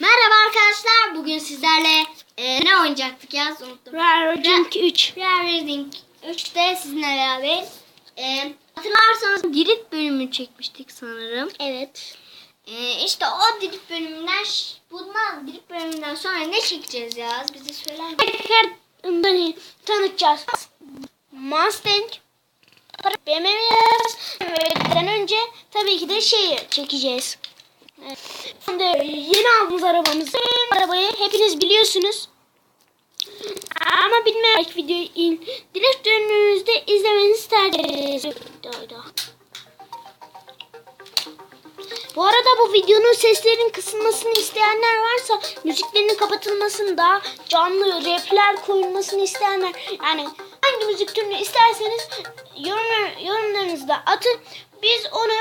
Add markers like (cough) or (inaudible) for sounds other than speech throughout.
Merhaba arkadaşlar. Bugün sizlerle e, ne oynayacaktık ya? Unuttum. Rarocink 3. Real Racing 3'te sizinle beraber. E, hatırlarsanız Dirit bölümü çekmiştik sanırım. Evet. E, işte o Dirit bölümünden bundan Dirit bölümünden sonra ne çekeceğiz ya? Bize söyler misin? Tanıtacağız. Mustang. BMW'den önce tabii ki de şeyi çekeceğiz. Şimdi yeni aldığımız arabamızı arabayı hepiniz biliyorsunuz. Ama bilmeyen videoyu direkt önünüzde izlemenizi tercih ederiz. Bu arada bu videonun seslerin kısılmasını isteyenler varsa müziklerinin kapatılmasını daha canlı rapler koyulmasını isteyenler yani hangi müzik türünü isterseniz yorum, yorumlarınızda atın. Biz onu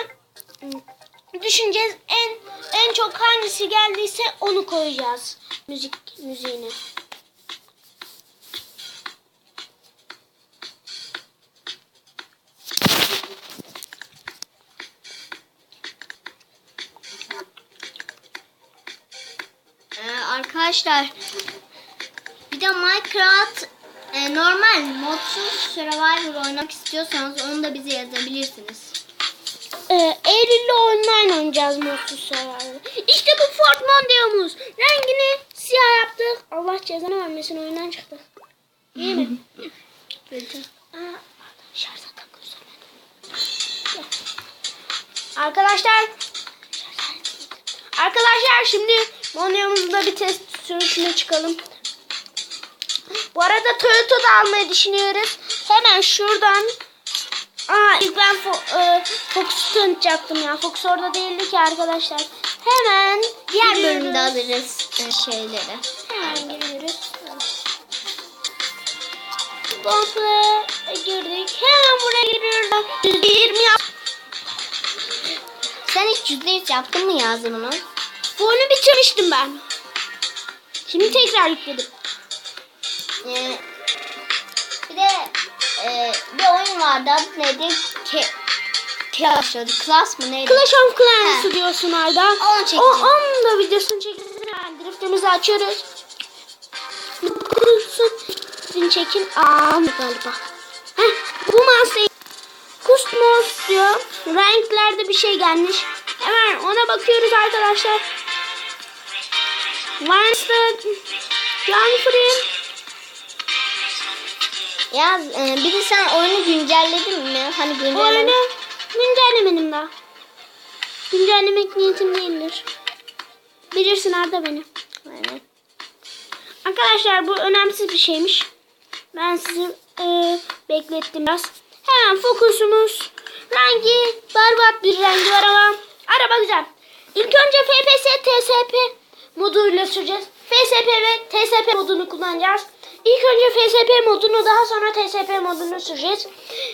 ım, düşüneceğiz. En en çok hangisi geldiyse onu koyacağız. Müzik müziğini. E, arkadaşlar bir de Minecraft e, normal modsuz survival oynamak istiyorsanız onu da bize yazabilirsiniz. Ee, Eylül'le online oynayacağız Modsuz Survivor. İşte bu Ford Mondeo'muz. Rengini siyah yaptık. Allah cezanı vermesin oyundan çıktı. Değil mi? (laughs) Arkadaşlar Arkadaşlar şimdi Mondeo'muzda bir test sürüşüne çıkalım. Bu arada Toyota da almayı düşünüyoruz. Hemen şuradan Aa ilk ben Fo- e, Fox'u tanıtacaktım ya. Fox orada değildi ki arkadaşlar. Hemen Diğer giriyoruz. bölümde alırız e, şeyleri. Hemen giriyoruz. Komple girdik. Hemen buraya giriyoruz. 20 yap. Sen hiç yüzde yüz yaptın mı yazımını? Bu oyunu bitirmiştim ben. Şimdi tekrar yükledim. Ee, bir de e, bir oyun vardı adı neydi? Ke Clash mı? Class mı neydi? Clash of Clans diyorsun Arda. Onu çekeceğim. O, onun da videosunu çekeceğiz. Yani driftimizi açıyoruz. Driftini çekin. Aa galiba. Heh, bu masayı Kusmos diyor. Renklerde bir şey gelmiş. Hemen ona bakıyoruz arkadaşlar. Varsa John Free. Ya e, bir de sen oyunu güncelledin mi? Hani güncelleme. Oyunu güncellemedim daha. Güncellemek niyetim değildir. Bilirsin Arda beni. Evet. Arkadaşlar bu önemsiz bir şeymiş. Ben sizi e, beklettim biraz. Hemen fokusumuz. Rengi berbat bir rengi var ama araba güzel. İlk önce FPS, TSP moduyla süreceğiz. FSP ve TSP modunu kullanacağız. İlk önce FSP modunu daha sonra TSP modunu süreceğiz.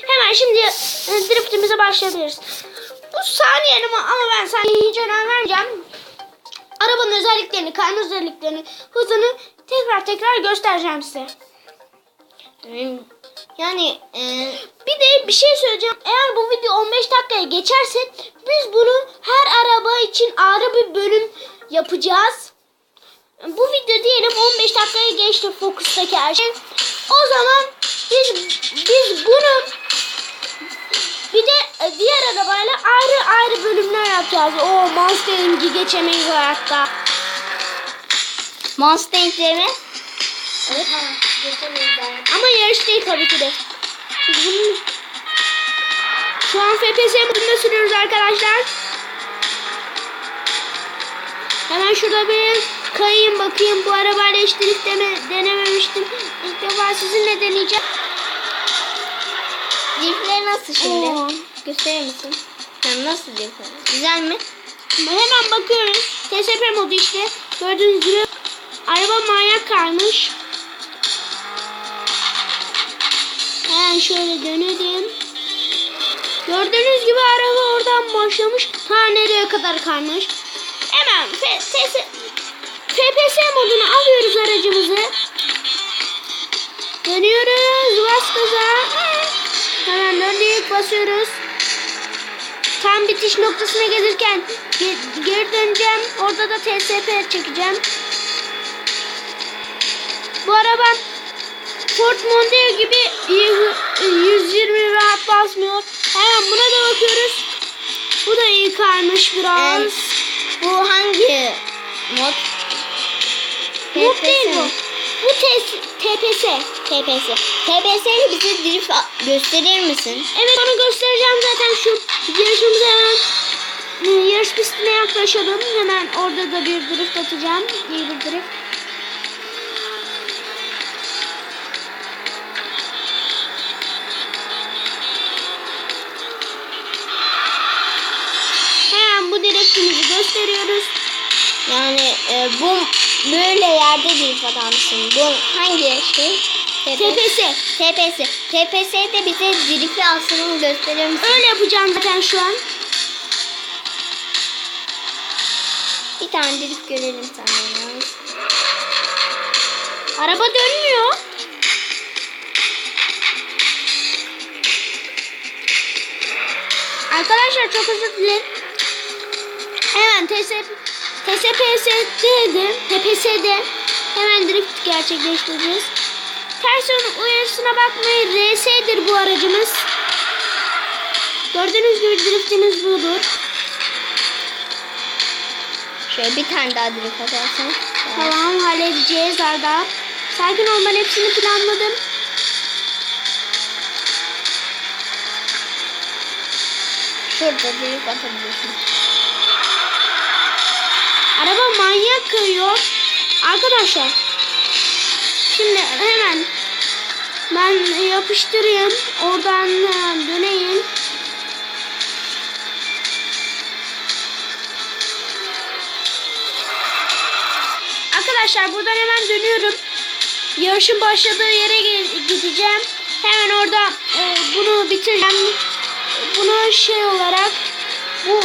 Hemen şimdi e, driftimize başlayabiliriz. Bu saniye ama ben saniyeye hiç önem vermeyeceğim. Arabanın özelliklerini, kayma özelliklerini, hızını tekrar tekrar göstereceğim size. Yani e, Bir de bir şey söyleyeceğim. Eğer bu video 15 dakikaya geçerse biz bunu her araba için ayrı bir bölüm yapacağız. Bu video diyelim 15 dakikaya geçti Focus'taki her şey. O zaman biz biz bunu bir de e, diğer arabayla ayrı ayrı bölümler yapacağız. O Mustang'i geçemeyiz hayatta. Mustang'leri mi? Evet. Ama yarış değil tabii ki de. Şu an FPS modunda sürüyoruz arkadaşlar. Hemen şurada bir kayayım bakayım. Bu arabayla hiç drift denememiştim. İlk defa sizinle deneyeceğim. Driftleri nasıl şimdi? Oo. Gösterir misin? Yani nasıl driftler? Güzel mi? Hemen bakıyoruz. TSP modu işte. Gördüğünüz gibi araba manyak kaymış. Hemen şöyle dönelim. Gördüğünüz gibi araba oradan başlamış. Ta nereye kadar kaymış. Hemen FPS modunu alıyoruz aracımızı. Dönüyoruz. Bas. Hemen döndük basıyoruz. tam bitiş noktasına gelirken ge- geri döneceğim. Orada da TSP çekeceğim. Bu araba Ford Mondeo gibi y- 120 rahat basmıyor. Hemen buna da bakıyoruz. Bu da iyi kaymış biraz. Evet. Bu hangi mod? TPS değil bu. Bu TPS. TPS. TPS ile bize drift gösterir misin? Evet onu göstereceğim zaten şu yarışımıza hemen e, yarış pistine yaklaşalım. Hemen orada da bir drift atacağım. İyi bir drift. Hemen bu driftimizi gösteriyoruz. Yani e, bu böyle yerde drift atar mısın? Bu hangi şey? TPS. TPS. TPS'de bize drift'i aslını gösterir misin? Öyle yapacağım zaten şu an. Bir tane drift görelim senden. Araba dönmüyor. Arkadaşlar çok özür dilerim. Hemen TSP, TSPS'de, TPS'de hemen drift gerçekleştireceğiz. Ters yön uyarısına bakmayın. RS'dir bu aracımız. Gördüğünüz gibi driftimiz budur. Şöyle bir tane daha drift atarsan. Tamam halledeceğiz Arda. Sakin ol ben hepsini planladım. Şurada drift atabiliyorsun. Araba manyak kayıyor. Arkadaşlar. Şimdi hemen ben yapıştırayım. Oradan hemen döneyim. Arkadaşlar buradan hemen dönüyorum. Yarışın başladığı yere gideceğim. Hemen orada e, bunu bitireceğim. Bunu şey olarak bu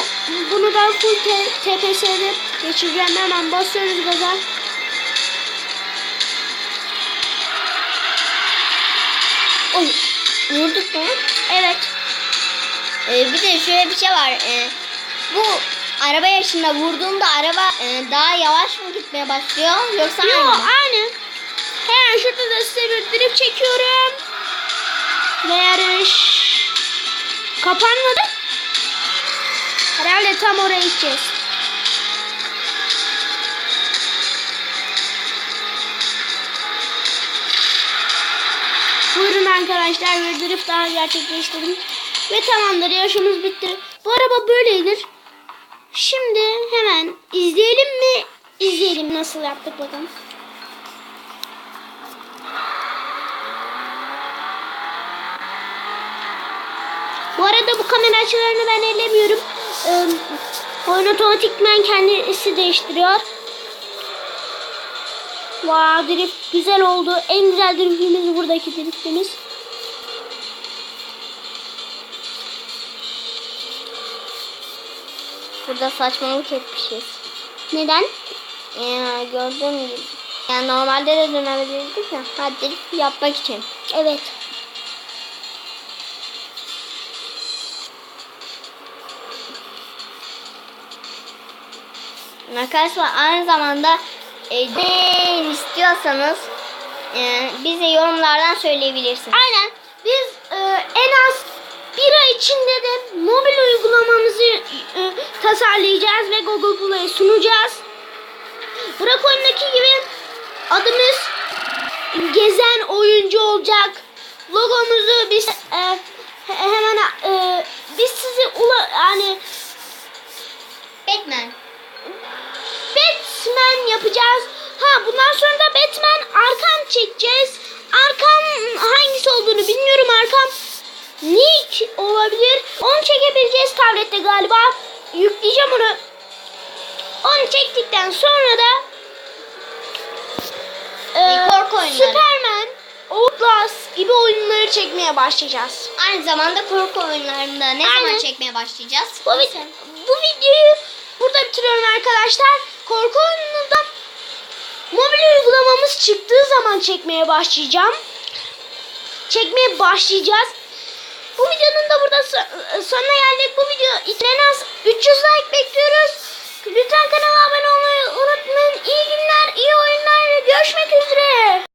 bunu da full TPS'de geçireceğim. Hemen basıyoruz gaza. Oy, vurduk mu? Evet. Ee, bir de şöyle bir şey var. Ee, bu araba yarışında vurduğunda araba e, daha yavaş mı gitmeye başlıyor yoksa Yo aynı mı? aynı. Hemen şurada da size bir drift çekiyorum. Ve yarış kapanmadı. Herhalde tam oraya gideceğiz. Buyurun arkadaşlar bir drift daha gerçekleştirdim. Ve tamamdır yarışımız bitti. Bu araba böyledir. Şimdi hemen izleyelim mi? İzleyelim nasıl yaptık bakalım. Bu arada bu kamera açılarını ben ellemiyorum. Ee, oyun otomatikmen kendisi değiştiriyor. Wow drift güzel oldu. En güzel driftimiz buradaki driftimiz. Burada saçmalık etmişiz. Neden? Ee, gördüğüm gibi. Yani normalde de dönebilirdik ya. Hadi yapmak için. Evet. Arkadaşlar aynı zamanda e, istiyorsanız e, bize yorumlardan söyleyebilirsiniz. Aynen. Biz e, en az bir ay içinde de mobil uygulamamızı e, tasarlayacağız ve Google Play'e sunacağız. Burak oyundaki gibi adımız gezen oyuncu olacak. Logomuzu biz e, he- hemen e, biz sizi ula yani Batman. Batman yapacağız. Ha bundan sonra da Batman arkam çekeceğiz. Arkam hangisi olduğunu bilmiyorum. Arkam Nick olabilir. Onu çekebileceğiz tablette galiba. Yükleyeceğim onu. Onu çektikten sonra da e, korku oyunları. Superman, Outlast gibi oyunları çekmeye başlayacağız. Aynı zamanda korku oyunlarında ne Aynen. zaman çekmeye başlayacağız? Bu, bu videoyu burada bitiriyorum arkadaşlar korku oyunundan mobil uygulamamız çıktığı zaman çekmeye başlayacağım. Çekmeye başlayacağız. Bu videonun da burada e, sonuna geldik. Bu video izleyen az 300 like bekliyoruz. Lütfen kanala abone olmayı unutmayın. İyi günler, iyi oyunlar. Görüşmek üzere.